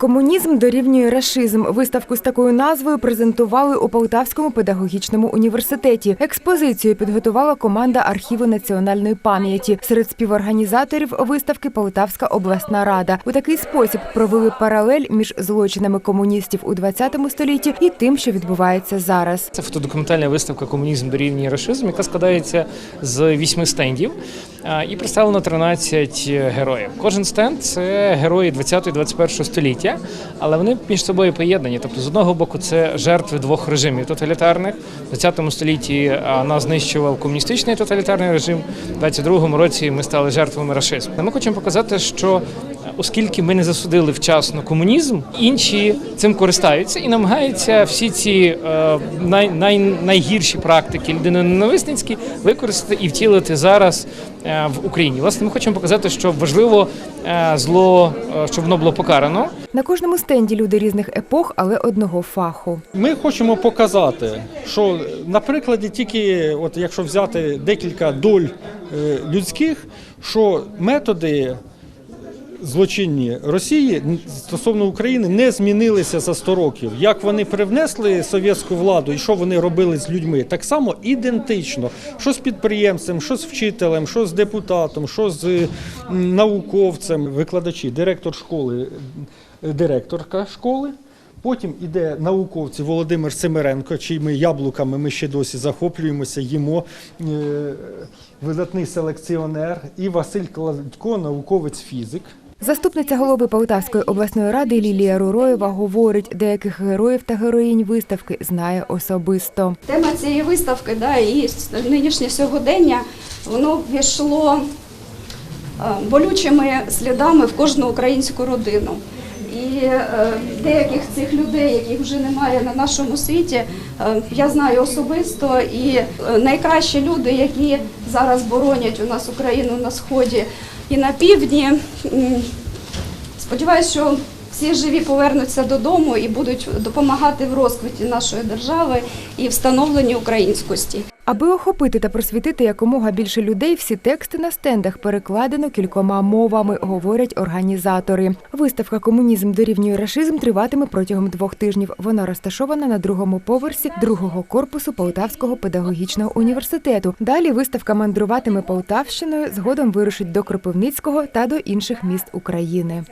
Комунізм дорівнює рашизм. Виставку з такою назвою презентували у Полтавському педагогічному університеті. Експозицію підготувала команда архіву національної пам'яті. Серед співорганізаторів виставки Полтавська обласна рада. У такий спосіб провели паралель між злочинами комуністів у 20 столітті і тим, що відбувається зараз. Це фотодокументальна виставка Комунізм дорівнює рашизм, яка складається з вісьми стендів і представлено 13 героїв. Кожен стенд це герої 20-21 століття, але вони між собою поєднані. Тобто, з одного боку, це жертви двох режимів тоталітарних. В 20 столітті нас знищував комуністичний тоталітарний режим. У 22 році ми стали жертвами рашизму. Ми хочемо показати, що оскільки ми не засудили вчасно комунізм, інші цим користаються і намагаються всі ці е, най, най, найгірші практики людиноненависницькі використати і втілити зараз е, в Україні. Власне, ми хочемо показати, що важливо е, зло, е, щоб воно було покарано. На кожному стенді люди різних епох, але одного фаху. Ми хочемо показати, що на прикладі тільки, от якщо взяти декілька доль е, людських, що методи злочинні Росії стосовно України не змінилися за 100 років. Як вони привнесли совєтську владу і що вони робили з людьми, так само ідентично. Що з підприємцем, що з вчителем, що з депутатом, що з науковцем, викладачі, директор школи, е, директорка школи. Потім іде науковці Володимир Семеренко, чиїми яблуками ми ще досі захоплюємося, їмо е, видатний селекціонер, і Василь Кладько, науковець фізик. Заступниця голови Полтавської обласної ради Лілія Руроєва говорить, деяких героїв та героїнь виставки знає особисто. Тема цієї виставки, да, і нинішнє сьогодення, воно ввійшло е, болючими слідами в кожну українську родину. І е, деяких цих людей, яких вже немає на нашому світі, е, я знаю особисто. І е, найкращі люди, які зараз боронять у нас Україну на сході і на півдні. м, Сподіваюсь, що всі живі повернуться додому і будуть допомагати в розквіті нашої держави і встановленні українськості. Аби охопити та просвітити якомога більше людей, всі тексти на стендах перекладено кількома мовами, говорять організатори. Виставка Комунізм дорівнює рашизм триватиме протягом двох тижнів. Вона розташована на другому поверсі другого корпусу Полтавського педагогічного університету. Далі виставка мандруватиме Полтавщиною, згодом вирушить до Кропивницького та до інших міст України.